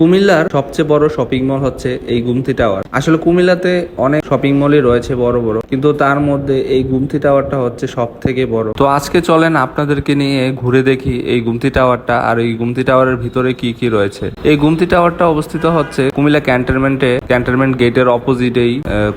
কুমিল্লার সবচেয়ে বড় শপিং মল হচ্ছে এই গুমতি টাওয়ার আসলে কুমিল্লাতে অনেক শপিং মলই রয়েছে বড় বড়, কিন্তু তার মধ্যে এই গুমতি টাওয়ারটা হচ্ছে সব থেকে বড়। তো আজকে চলেন আপনাদেরকে নিয়ে ঘুরে দেখি এই গুমতি টাওয়ারটা আর এই গুমতি টাওয়ারের ভিতরে কি কি রয়েছে। এই গুমতি টাওয়ারটা অবস্থিত হচ্ছে কুমিল্লা ক্যান্টনমেন্টে ক্যান্টনমেন্ট গেটের অপোজিটেই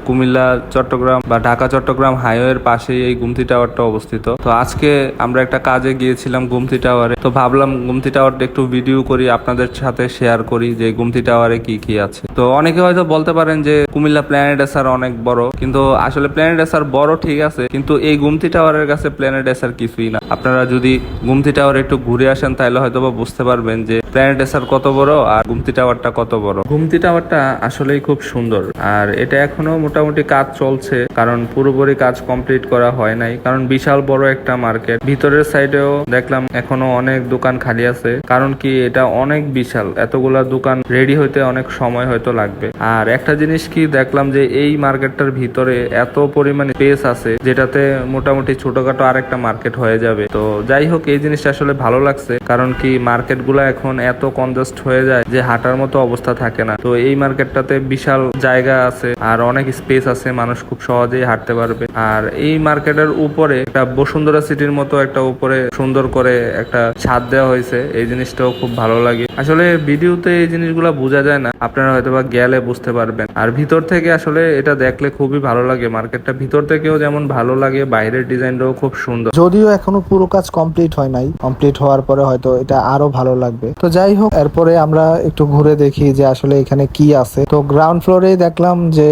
কুমিল্লা, চট্টগ্রাম বা ঢাকা, চট্টগ্রাম হাইওয়ের পাশেই এই গুমতি টাওয়ারটা অবস্থিত। তো আজকে আমরা একটা কাজে গিয়েছিলাম গুমতি টাওয়ারে তো ভাবলাম গুমতি টাওয়ারটা একটু ভিডিও করি, আপনাদের সাথে শেয়ার করি। যে গুমতি টাওয়ারে কি কি আছে। তো অনেকে হয়তো বলতে পারেন যে কুমিল্লা প্ল্যানেট এসার অনেক বড়, কিন্তু আসলে প্ল্যানেট এসার বড় ঠিক আছে, কিন্তু এই গুমতি টাওয়ারের কাছে প্ল্যানেট এসার কিছুই না। আপনারা যদি গুমতি টাওয়ার একটু ঘুরে আসেন, তাহলে হয়তো বা বুঝতে পারবেন যে প্ল্যানেট এসার কত বড় আর গুমতি টাওয়ারটা কত বড়। গুমতি টাওয়ারটা আসলেই খুব সুন্দর, আর এটা এখনও মোটামুটি কাজ চলছে, কারণ পুরোপুরি কাজ কমপ্লিট করা হয় নাই, কারণ বিশাল বড় একটা মার্কেট। ভিতরের সাইডেও দেখলাম এখনও অনেক দোকান খালি আছে, কারণ কি এটা অনেক বিশাল, এতগুলা দোকান রেডি হইতে অনেক সময় হয়তো লাগবে। আর একটা জিনিস কি দেখলাম যে এই মার্কেটটার ভিতরে এত পরিমাণে স্পেস আছে, যেটাতে মোটামুটি ছোটখাটো আরেকটা মার্কেট হয়ে যাবে। তো যাই হোক, এই জিনিসটা আসলে ভালো লাগছে, কারণ কি মার্কেট এখন এত কনজেস্ট হয়ে যায় যে হাঁটার মতো অবস্থা থাকে না। তো এই মার্কেটটাতে বিশাল জায়গা আছে, আর অনেক স্পেস আছে, মানুষ খুব সহজেই হাঁটতে পারবে। আর এই মার্কেটের উপরে একটা বসুন্ধরা সিটির মতো একটা উপরে সুন্দর করে একটা ছাদ দেওয়া হয়েছে, এই জিনিসটাও খুব ভালো লাগে। আসলে ভিডিওতে এই জিনিসগুলো বোঝা যায় না, আপনারা হয়তো বা গেলে বুঝতে পারবেন। আর ভিতর থেকে আসলে এটা দেখলে খুবই ভালো লাগে, মার্কেটটা ভিতর থেকেও যেমন ভালো লাগে, বাইরের ডিজাইনটাও খুব সুন্দর। যদিও এখনও পুরো কাজ কমপ্লিট হয় নাই, কমপ্লিট হওয়ার পরে হয়তো এটা আরও ভালো লাগবে। তো যাই হোক, এরপরে আমরা একটু ঘুরে দেখি যে আসলে এখানে কি আছে। তো গ্রাউন্ড ফ্লোরে দেখলাম যে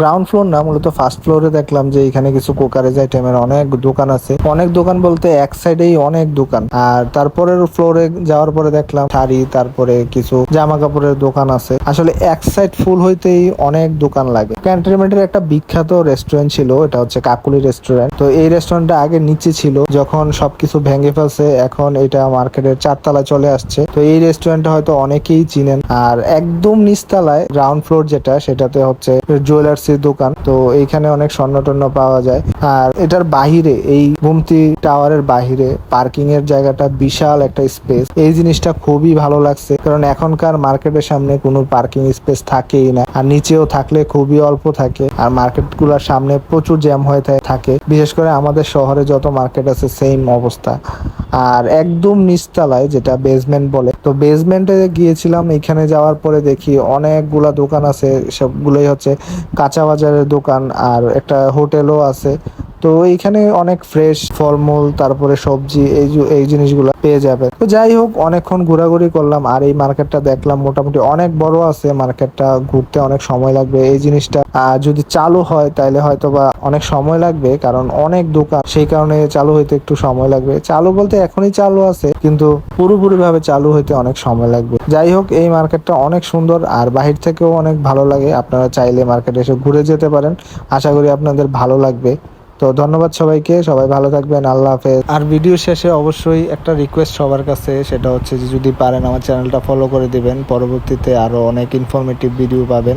গ্রাউন্ড ফ্লোর না, মূলত ফার্স্ট ফ্লোরে দেখলাম যে এখানে কিছু কোকারেজ আইটেমের অনেক দোকান আছে। অনেক দোকান বলতে এক সাইডেই অনেক দোকান। আর তারপরের ফ্লোরে যাওয়ার পরে দেখলাম শাড়ি, তারপরে কিছু জামা কাপড়ের দোকান আছে। আসলে এক সাইড ফুল হইতেই অনেক দোকান লাগে। ক্যান্টনমেন্টের একটা বিখ্যাত রেস্টুরেন্ট ছিল, এটা হচ্ছে কাকুলি রেস্টুরেন্ট তো এই রেস্টুরেন্টটা আগে নিচে ছিল, যখন সবকিছু ভেঙে ফেলছে, এখন এটা মার্কেটের চারতলা চলে আসছে। তো এই রেস্টুরেন্টটা হয়তো অনেকেই চিনেন। আর একদম নিচতলায় গ্রাউন্ড ফ্লোর যেটা, সেটাতে হচ্ছে জুয়েলার্সের দোকান। তো এইখানে অনেক স্বর্ণ টন্য পাওয়া যায়। আর এটার বাহিরে, এই গুমতি টাওয়ারের বাহিরে পার্কিং এর জায়গাটা বিশাল একটা স্পেস এই জিনিসটা খুবই ভালো লাগছে। কারণ এখনকার মার্কেটের সামনে কোনো পার্কিং স্পেস থাকেই না। আর নিচেও থাকলে খুবই অল্প থাকে। আর মার্কেটগুলার সামনে প্রচুর জ্যাম হয়ে থাকে। বিশেষ করে আমাদের শহরে যত মার্কেট আছে সেম অবস্থা। আর একদম নিচতলায়, যেটা বেসমেন্ট বলে। তো বেসমেন্টে গিয়েছিলাম, এখানে যাওয়ার পরে দেখি অনেকগুলা দোকান আছে। সবগুলোই হচ্ছে কাঁচা বাজারের দোকান। আর একটা হোটেলও আছে। তো এইখানে অনেক ফ্রেশ ফলমূল, তারপরে সবজি, এই এই জিনিসগুলো পেয়ে যাবে তো যাই হোক, অনেকক্ষণ ঘোরাঘুরি করলাম, আর এই মার্কেটটা দেখলাম মোটামুটি অনেক বড় আছে, মার্কেটটা ঘুরতে অনেক সময় লাগবে। এই জিনিসটা যদি চালু হয় তাহলে হয়তো বা অনেক সময় লাগবে, কারণ অনেক দোকান, সেই কারণে চালু হইতে একটু সময় লাগবে। চালু বলতে এখনই চালু আছে, কিন্তু পুরোপুরি ভাবে চালু হইতে অনেক সময় লাগবে। যাই হোক, এই মার্কেটটা অনেক সুন্দর, আর বাহির থেকেও অনেক ভালো লাগে। আপনারা চাইলে মার্কেটে এসে ঘুরে যেতে পারেন। আশা করি আপনাদের ভালো লাগবে। তো ধন্যবাদ সবাইকে, সবাই ভালো থাকবেন, আল্লাহ হাফেজ। আর ভিডিও শেষে অবশ্যই একটা রিকোয়েস্ট সবার কাছে, সেটা হচ্ছে যে যদি পারেন আমার চ্যানেলটা ফলো করে দিবেন, পরবর্তীতে আরও অনেক ইনফরমেটিভ ভিডিও পাবেন।